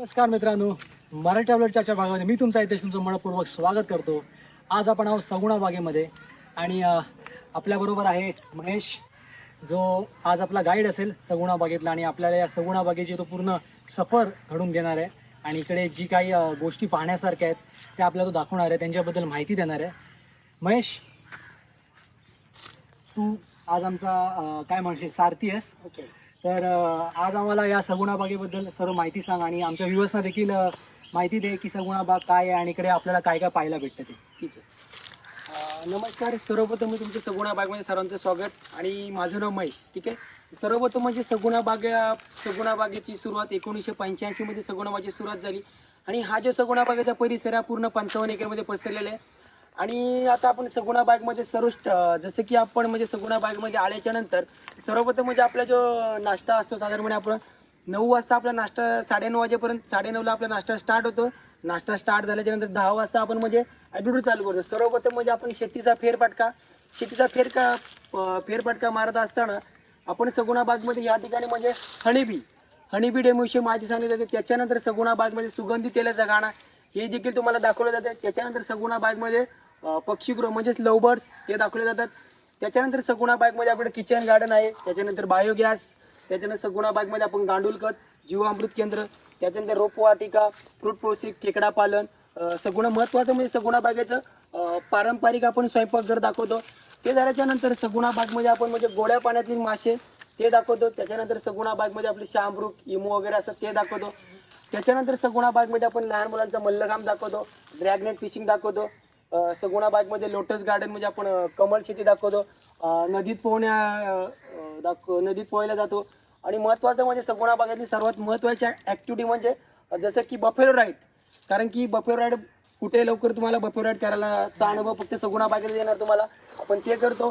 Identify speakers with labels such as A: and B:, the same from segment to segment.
A: नमस्कार मित्रांनो मराठी अपलोडच्या भागामध्ये मी तुमचा इथे तुमचं मनपूर्वक स्वागत करतो. आज आपण आहोत सगुणा बागेमध्ये आणि आपल्याबरोबर आहे महेश जो आज आपला गाईड असेल सगुणा बागेतला आणि आपल्याला या सगुणा बागेची तो पूर्ण सफर घडून घेणार आहे. आणि इकडे जी काही गोष्टी पाहण्यासारख्या आहेत त्या आपल्याला तो दाखवणार आहे त्यांच्याबद्दल माहिती देणार आहे. महेश तू आज आमचा काय म्हणशील? सारथी आहेस?
B: ओके
A: तर आज आम्हाला या सगुणा बागेबद्दल सर्व माहिती सांग आणि आमच्या व्ह्युअर्सना देखील माहिती दे की सगुणा बाग काय आहे आणि इकडे आपल्याला काय काय पाहायला भेटतं ते.
B: ठीक आहे. नमस्कार. सर्वप्रथम मी तुमच्या सगुणा बागमध्ये सर्वांचं स्वागत आणि माझं नाव महेश. ठीक आहे? सर्वप्रथम म्हणजे सगुणा बाग सगुणा बागेची सुरुवात एकोणीसशे पंच्याऐंशीमध्ये सगुणा बागेची सुरुवात झाली. आणि हा जो सगुणा बागेचा परिसर आहे पूर्ण पंचावन्न एकरमध्ये पसरलेला आहे. आणि आता आपण सगुणा बागमध्ये सर्व स्ट- जसं की आपण म्हणजे सगुणा बागमध्ये आल्याच्यानंतर सर्वप्रथम म्हणजे आपला जो नाश्ता असतो साधारणपणे आपण नऊ वाजता आपला नाश्ता साडेनऊ वाजेपर्यंत साडेनऊला आपला नाश्ता स्टार्ट होतो. नाश्ता स्टार्ट झाल्याच्यानंतर दहा वाजता आपण म्हणजे ॲटिट्यूड चालू करतो. सर्वप्रथम म्हणजे आपण शेतीचा फेरफटका शेतीचा फेरका अं, फेरफटका मारत असताना आपण सगुणा बागमध्ये या ठिकाणी म्हणजे हणीबी हणीबी डेमोविषयी माहिती सांगितली जाते. त्याच्यानंतर सगुणा बागमध्ये सुगंधी तेलाचा गाणा हे देखील तुम्हाला दाखवलं जाते. त्याच्यानंतर सगुणा बागमध्ये पक्षीगृह म्हणजेच लवबर्ड्स हे दाखवले जातात. त्याच्यानंतर सगुणा बागमध्ये आपलं किचन गार्डन आहे. त्याच्यानंतर बायोगॅस त्याच्यानंतर सगुणा बागमध्ये आपण गांडूळखत जीवामृत केंद्र त्याच्यानंतर रोपवाटिका फ्रूट प्रोसेस खेकडा पालन सगुणा महत्त्वाचं म्हणजे सगुणा बागेचं पारंपरिक आपण स्वयंपाकघर दाखवतो. ते झाल्याच्यानंतर सगुणा बागमध्ये आपण म्हणजे गोड्या पाण्यातील मासे ते दाखवतो. त्याच्यानंतर सगुणा बागमध्ये आपले शामरूख इमो वगैरे असतात ते दाखवतो. त्याच्यानंतर सगुणा बागमध्ये आपण लहान मुलांचा मल्लगाम दाखवतो. ड्रॅगनेट फिशिंग दाखवतो. अं, बागमध्ये लोटस गार्डन म्हणजे आपण कमल शेती दाखवतो. नदीत पोहण्या दाखव नदीत पोहायला जातो. आणि महत्त्वाचं म्हणजे सगुणा बागेतली सर्वात महत्त्वाची ॲक्टिव्हिटी म्हणजे जसं की बफेरो राईड कारण की बफेरो राईड कुठे लवकर तुम्हाला बफेरो राईड करायला अनुभव फक्त सगुणा बागेत येणार तुम्हाला. आपण ते करतो.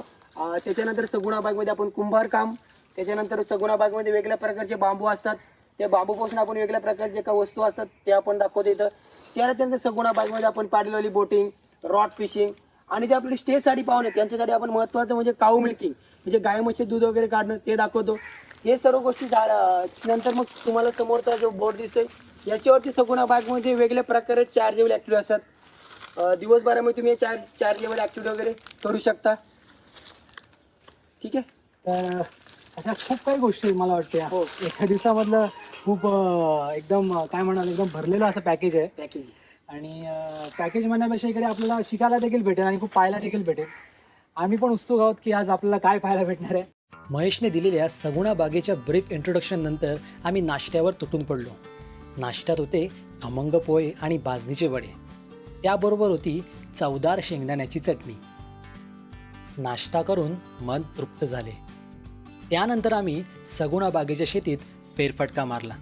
B: त्याच्यानंतर सगुणा बागमध्ये आपण कुंभार काम. त्याच्यानंतर सगुणा बागमध्ये वेगळ्या प्रकारचे बांबू असतात. त्या बांबूपासून आपण वेगळ्या प्रकारचे काही वस्तू असतात ते आपण दाखवतो इथं. त्यानंतर सगुणा बागमध्ये आपण पाडलेली बोटिंग रॉड फिशिंग आणि जे आपली स्टेजसाठी पाहुणे त्यांच्यासाठी आपण महत्त्वाचं म्हणजे काऊ मिल्किंग म्हणजे गाय म्हशी दूध वगैरे काढणं ते दाखवतो. हे सर्व गोष्टी नंतर मग तुम्हाला समोरचा जो बोर्ड दिसतोय याच्यावरती सगुणा बागमध्ये वेगळ्या प्रकारे चार लेवल ॲक्टिव्हिटी असतात. दिवसभरामध्ये तुम्ही चार चार लेवल ॲक्टिव्हिटी वगैरे करू शकता. ठीक आहे?
A: तर अशा खूप काही गोष्टी आहेत मला वाटते
B: हो.
A: एका दिवसामधलं खूप एकदम काय म्हणाल एकदम भरलेलं असं पॅकेज आहे.
B: पॅकेज
A: आणि पॅकेज म्हणण्यापेक्षा इकडे आपल्याला शिकायला देखील भेटेल आणि खूप पाहायला देखील भेटेल. आम्ही पण उत्सुक आहोत की आज आपल्याला काय पाहायला भेटणार आहे.
C: महेशने दिलेल्या सगुणा बागेच्या ब्रीफ इंट्रोडक्शन नंतर आम्ही नाश्त्यावर तुटून पडलो. नाश्त्यात होते खमंग पोहे आणि बाजणीचे वडे. त्याबरोबर होती चवदार शेंगदाण्याची चटणी. नाश्ता करून मन तृप्त झाले. त्यानंतर आम्ही सगुणा बागेच्या शेतीत फेरफटका मारला.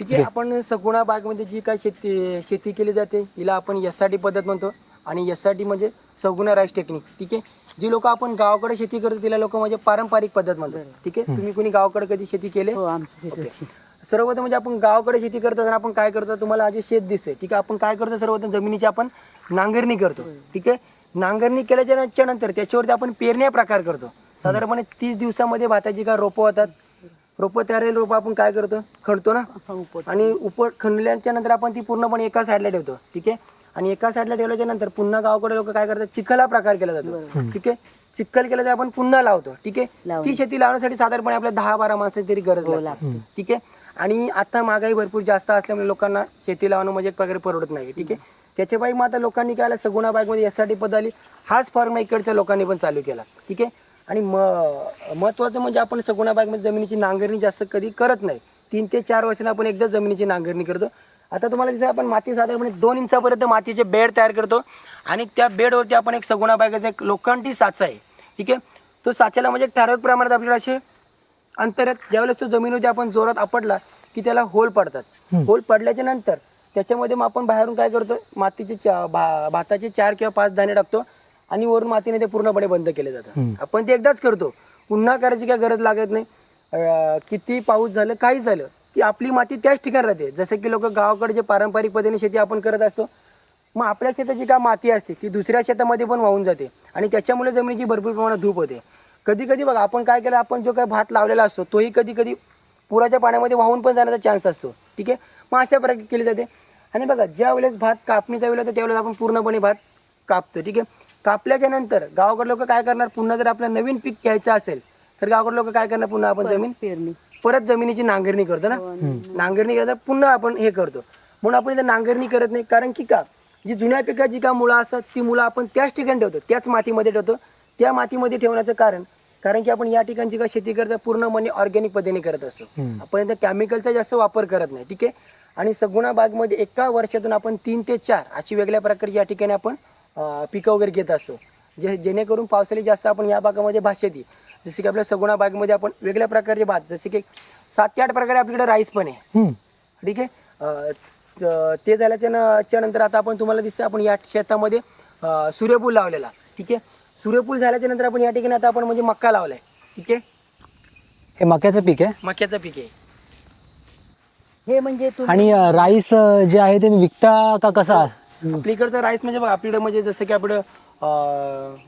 B: ठीक आहे आपण सगुणा बागमध्ये जी काय शेती शेती केली जाते हिला आपण एस टी पद्धत म्हणतो. आणि एस टी म्हणजे सगुणा राईस टेक्निक ठीक आहे? जी लोक आपण गावाकडे शेती करतो तिला लोक म्हणजे पारंपरिक पद्धत म्हणतात ठीक आहे? तुम्ही कोणी गावाकडे कधी शेती केले? Okay. सर्वप्रथम म्हणजे आपण गावाकडे शेती करत असताना आपण काय करतो? तुम्हाला आज शेत दिसतोय ठीक आहे? आपण काय करतो? सर्वप्रथम जमिनीची आपण नांगरणी करतो ठीक आहे? नांगरणी केल्याच्यानंतर त्याच्यावरती आपण पेरण्या प्रकार करतो. साधारणपणे तीस दिवसामध्ये भाताची काय रोपं होतात रोपं तयार झालेली रोपं आपण काय करतो? खणतो ना? आणि उप खणल्याच्या नंतर आपण ती पूर्णपणे एका साईडला ठेवतो ठीक आहे? आणि एका साईडला ठेवल्याच्या नंतर पुन्हा गावाकडे लोक काय करतात? चिखला प्रकार केला जातो ठीक आहे? चिखल केला तर आपण पुन्हा लावतो ठीक आहे? ती शेती लावण्यासाठी साधारणपणे आपल्या दहा बारा माणसाची तरी गरज लागते ठीक आहे? आणि आता महागाई भरपूर जास्त असल्यामुळे लोकांना शेती लावणं म्हणजे एक प्रकारे परवडत नाही ठीक आहे? त्याच्या मग आता लोकांनी काय आलं सगुणा बागमध्ये यासाठी पद आली. हाच फॉर्म इकडच्या लोकांनी पण चालू केला ठीक आहे? आणि म महत्वाचं म्हणजे आपण सगुणा बागमध्ये जमिनीची नांगरणी जास्त कधी करत नाही. तीन ते चार वर्षांना आपण एकदा जमिनीची नांगरणी करतो. आता तुम्हाला दिसतं आपण माती साधारणपणे दोन इंचापर्यंत मातीचे बेड तयार करतो. आणि त्या बेडवरती आपण एक सगुणा बागेचा एक लोखंडी साचा आहे. ठीक आहे? तो साच्याला म्हणजे एक ठराविक प्रमाणात आपल्याला असे अंतरात ज्यावेळेस तो जमिनीवरती आपण जोरात आपटला की त्याला होल पडतात. होल पडल्याच्या नंतर त्याच्यामध्ये मग आपण बाहेरून काय करतो? मातीचे चा- भा- भाताचे चार किंवा पाच दाणे टाकतो. आणि वरून मातीने ते पूर्णपणे बंद केले जातं आपण ते एकदाच करतो. पुन्हा करायची काय गरज लागत नाही. अं, किती पाऊस झालं काही झालं ती आपली माती त्याच ठिकाणी राहते. जसं की लोक गावाकडे जे पारंपरिक पद्धतीने शेती आपण करत असतो मग आपल्या शेताची काय माती असते ती दुसऱ्या शेतामध्ये पण वाहून जाते. आणि त्याच्यामुळे जमिनीची भरपूर प्रमाणात धूप होते. कधी कधी बघा आपण काय केलं आपण जो काय भात लावलेला असतो तोही कधी कधी पुराच्या पाण्यामध्ये वाहून पण जाण्याचा चान्स असतो. ठीक आहे? मग अशा प्रकारे केली जाते. आणि बघा ज्या वेळेस भात कापणीच्या वेळेला तर त्यावेळेस आपण पूर्णपणे भात कापतो. ठीक आहे? कापल्याच्या नंतर? गावाकडे लोक काय करणार? पुन्हा जर आपलं नवीन पीक घ्यायचं असेल तर गावाकडे लोक काय करणार पुन्हा आपण जमीन?
D: पेरणी.
B: परत जमिनीची नांगरणी करतो ना? नांगरणी करता पुन्हा आपण हे करतो. म्हणून आपण इथं नांगरणी करत नाही कारण की का? जी जुन्या पिकाची का मुळं असतात ती मुलं आपण त्याच ठिकाणी ठेवतो त्याच मातीमध्ये ठेवतो. त्या मातीमध्ये ठेवण्याचं कारण कारण की आपण या ठिकाणची का शेती करता पूर्णपणे ऑर्गॅनिक पद्धतीने करत असतो. आपण इथं केमिकलचा जास्त वापर करत नाही ठीक आहे? आणि सगुणा बागमध्ये एका वर्षातून आपण तीन ते चार अशी वेगळ्या प्रकारची या ठिकाणी आपण पिकं वगैरे घेत असतो. जे जेणेकरून पावसाळी जास्त आपण या भागामध्ये भात शेती जसे की आपल्या सगुणा बागमध्ये आपण वेगळ्या प्रकारचे भात जसे की सात ते आठ प्रकारे आपल्याकडे राईस पण आहे. ठीक आहे? त- ते झाल्याच्यानंतर आता आपण तुम्हाला दिसतं आपण या शेतामध्ये सूर्यफूल लावलेला. ठीक आहे? सूर्यफूल झाल्याच्यानंतर आपण या ठिकाणी आता आपण म्हणजे मक्का लावलाय. ठीक आहे?
C: हे मक्याचं पीक आहे?
B: मक्याचं पीक आहे.
D: हे म्हणजे
C: आणि राईस जे आहे ते विकता का कसा?
B: आपल्या इकडचं राईस म्हणजे बघा आपल्याकडे म्हणजे जसं की आपलं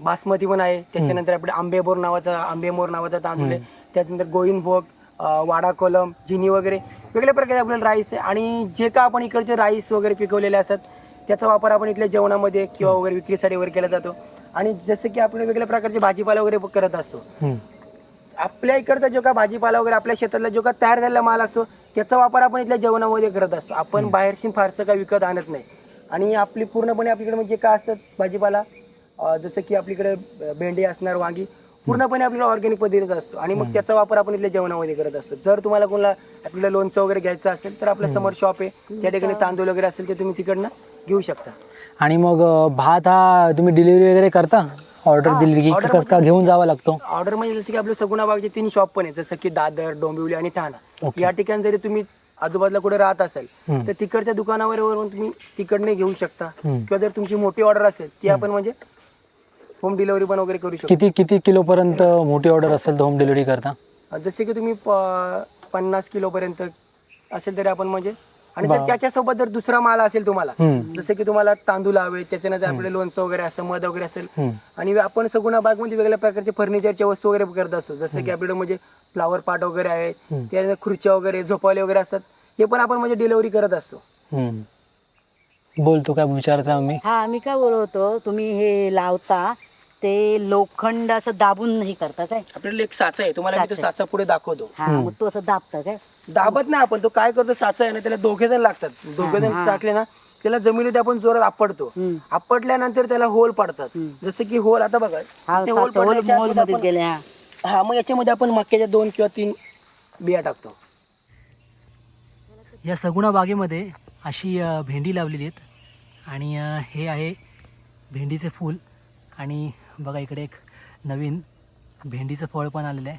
B: बासमती पण आहे त्याच्यानंतर आपले आंबेबोर नावाचा आंबेमोर नावाचा तांदूळ आहे. त्याच्यानंतर गोविंदभोग वाडा कोलम जिनी वगैरे वेगळ्या प्रकारे आपल्याला राईस आहे. आणि जे का आपण इकडचे राईस वगैरे पिकवलेले असतात त्याचा वापर आपण इथल्या जेवणामध्ये किंवा वगैरे विक्रीसाठी वगैरे केला जातो. आणि जसं की आपण वेगवेगळ्या प्रकारचे भाजीपाला वगैरे करत असतो. आपल्या इकडचा जो का भाजीपाला वगैरे आपल्या शेतातला जो का तयार झालेला माल असतो त्याचा वापर आपण इथल्या जेवणामध्ये करत असतो. आपण बाहेरशी फारसं काय विकत आणत नाही. आणि आपली पूर्णपणे आपल्याकडे म्हणजे काय असतात भाजीपाला? अं, जसं की आपल्याकडे भेंडी असणार वांगी पूर्णपणे आपल्याला ऑर्गॅनिक पद्धतीचा असतो. आणि मग त्याचा वापर आपण इथल्या जेवणामध्ये करत असतो. जर तुम्हाला कोणाला आपल्याला लोणचं वगैरे घ्यायचं असेल तर आपल्यासमोर शॉप आहे. त्या ठिकाणी तांदूळ वगैरे असेल ते तुम्ही तिकडनं घेऊ शकता.
C: आणि मग अं, भात हा तुम्ही डिलिव्हरी वगैरे करता? ऑर्डर दिली की कसं का घेऊन जावा लागतो?
B: ऑर्डर म्हणजे जसं की आपल्या सगुणा बागचे तीन शॉप पण आहेत जसं की दादर डोंबिवली आणि ठाणा. या ठिकाणी जरी तुम्ही आजूबाजूला कुठे राहत असेल तर तिकडच्या दुकानावर वरून तुम्ही तिकडने घेऊ शकता. किंवा जर तुमची मोठी ऑर्डर असेल ती आपण म्हणजे होम डिलिव्हरी पण वगैरे करू शकतो.
C: किती किती किलो पर्यंत मोठी ऑर्डर असेल तर होम डिलिव्हरी करता?
B: जसे की तुम्ही प- पन्नास किलो पर्यंत असेल तरी आपण म्हणजे आणि जर त्याच्यासोबत जर दुसरा माल असेल तुम्हाला
C: हम्म.
B: जसं की तुम्हाला तांदूळ हवे त्याच्यानंतर आपले लोणचं वगैरे असं मध वगैरे असेल.
C: हम्म.
B: आणि आपण सगुणा बागमध्ये वेगळ्या प्रकारचे फर्निचरच्या वस्तू वगैरे करत असतो. जसं की आपल्याकडे म्हणजे फ्लावर पाट वगैरे आहे त्यानंतर खुर्च्या वगैरे झोपाळे वगैरे असतात. हे पण आपण म्हणजे डिलिव्हरी करत असतो.
C: हम्म. बोल तू काय विचारायचा आम्ही.
D: हा मी काय बोलवतो तुम्ही हे लावता ते लोखंड असं दाबून हे करता काय?
B: आपल्याला एक साचा आहे तुम्हाला मी तो
D: साचा आहे.
B: साचा पुढे दाखवतो.
D: हा मग तो असं दाबता काय?
B: दाबत नाही आपण तो काय करतो साचा आहे ना त्याला दोघे जण लागतात. दोघे जण टाकले ना त्याला जमिनीत आपण जोरात आपडतो
D: हम्म.
B: आपटल्यानंतर त्याला होल पडतात. जसं की होल आता बघा
D: हा
B: ते होल
D: साचा होल
B: पडल्याच्या
D: मोल
B: आतमध्ये
D: मध्ये
B: आपण-
D: गेले हा.
B: हा मग याच्यामध्ये आपण मक्याच्या दोन किंवा तीन बिया टाकतो.
A: या सगुणा बागेमध्ये अशी भेंडी लावलेली आहेत. आणि हे आहे भेंडीचे फूल. आणि बघा इकडे एक नवीन भेंडीचं फळ पण आलेलं आहे.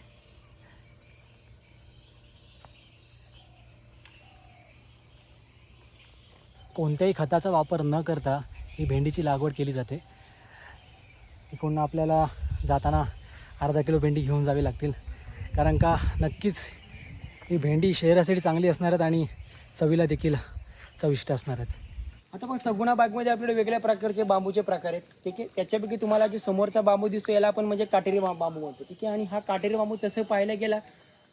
A: कोणत्याही खताचा वापर न करता ही भेंडीची लागवड केली जाते. इकडून आपल्याला जाताना अर्धा किलो भेंडी घेऊन जावी लागतील. कारण का नक्कीच ही भेंडी शहरासाठी चांगली असणार आहेत आणि चवीला देखील चविष्ट असणार आहेत.
B: आता मग सगुणा बागमध्ये आपल्याकडे वेगळ्या प्रकारचे बांबूचे प्रकार आहेत. ठीक आहे? त्याच्यापैकी तुम्हाला जे समोरचा बांबू दिसतो याला आपण म्हणजे काटेरी बांबू म्हणतो. ठीक आहे? आणि हा काटेरी बांबू तसं पाहायला गेला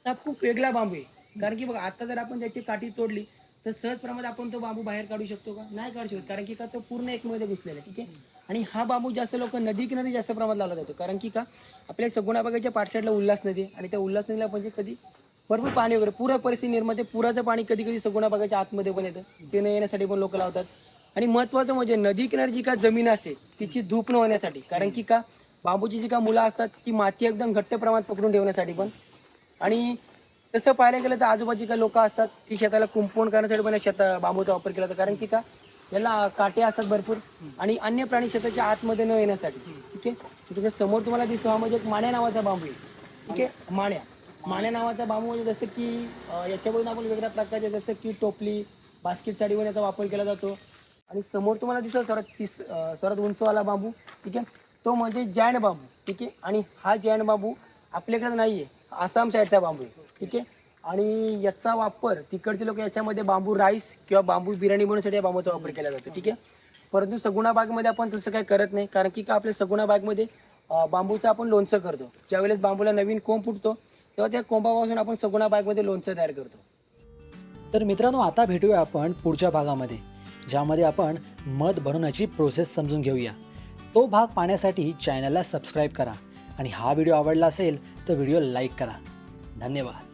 B: तर खूप वेगळा बांबू आहे. कारण की बघा आता जर आपण त्याची काठी तोडली तर सहजप्रमाणे आपण तो बांबू बाहेर काढू शकतो का? नाही काढू शकतो. कारण की का तो पूर्ण एकमध्ये घुसलेला आहे. ठीक आहे? आणि हा बांबू जास्त लोक नदी किनारी जास्त प्रमाणात लावला जातो. कारण की का आपल्या सगुणा बागाच्या पाठसाईडला उल्हास नदी आणि त्या उल्हास नदीला म्हणजे कधी भरपूर पाणी वगैरे पूर परिस्थिती निर्माण पुराचं पाणी कधी कधी सगुणाबागाच्या आतमध्ये पण येतं. ते न येण्यासाठी पण लोक लावतात. आणि महत्वाचं म्हणजे नदी किनारी जी का जमीन असते तिची धूप न होण्यासाठी. कारण की का बांबूची जी का मुलं असतात ती माती एकदम घट्ट प्रमाणात पकडून ठेवण्यासाठी पण. आणि तसं पाहायला गेलं तर आजूबाजूची का लोक असतात ती शेताला कुंपवून करण्यासाठी पण शेता बांबूचा वापर केला जातो. कारण की का याला काटे असतात भरपूर. आणि अन्य प्राणी शेताच्या आतमध्ये न येण्यासाठी ठीक आहे? तुमच्यासमोर तुम्हाला दिसतो हा म्हणजे एक माण्या नावाचा बांबू आहे. ठीक आहे? माण्या. माण्या नावाचा बांबू म्हणजे जसं की याच्यावरून आपण वेगळ्या प्रकारचे जसं की टोपली बास्केट साडीवर याचा वापर केला जातो. आणि समोर तुम्हाला दिसतो सर्वात तीस सर्वात उंचवाला बांबू ठीक आहे? तो म्हणजे जैन बांबू ठीक आहे? आणि हा जैन बांबू आपल्याकडे नाही आहे आसाम साईडचा बांबू आहे ठीक आहे? आणि याचा वापर तिकडचे लोक याच्यामध्ये बांबू राईस किंवा बांबू बिर्याणी बनवण्यासाठी या बांबूचा वापर केला जातो ठीक आहे? परंतु सगुणा बागमध्ये आपण तसं काही करत नाही कारण की का आपल्या सगुणा बागमध्ये बांबूचं आपण लोणचं करतो. ज्यावेळेस बांबूला नवीन कोंब फुटतो तेव्हा त्या कोंबापासून आपण सगुणा बागमध्ये लोणचं तयार करतो.
A: तर मित्रांनो आता भेटूया आपण पुढच्या भागामध्ये ज्यामध्ये आपण मध बनवण्याची प्रोसेस समजून घेऊया. तो भाग पाहण्यासाठी चॅनलला सबस्क्राईब करा आणि हा व्हिडिओ आवडला असेल तर व्हिडिओ लाईक करा. धन्यवाद.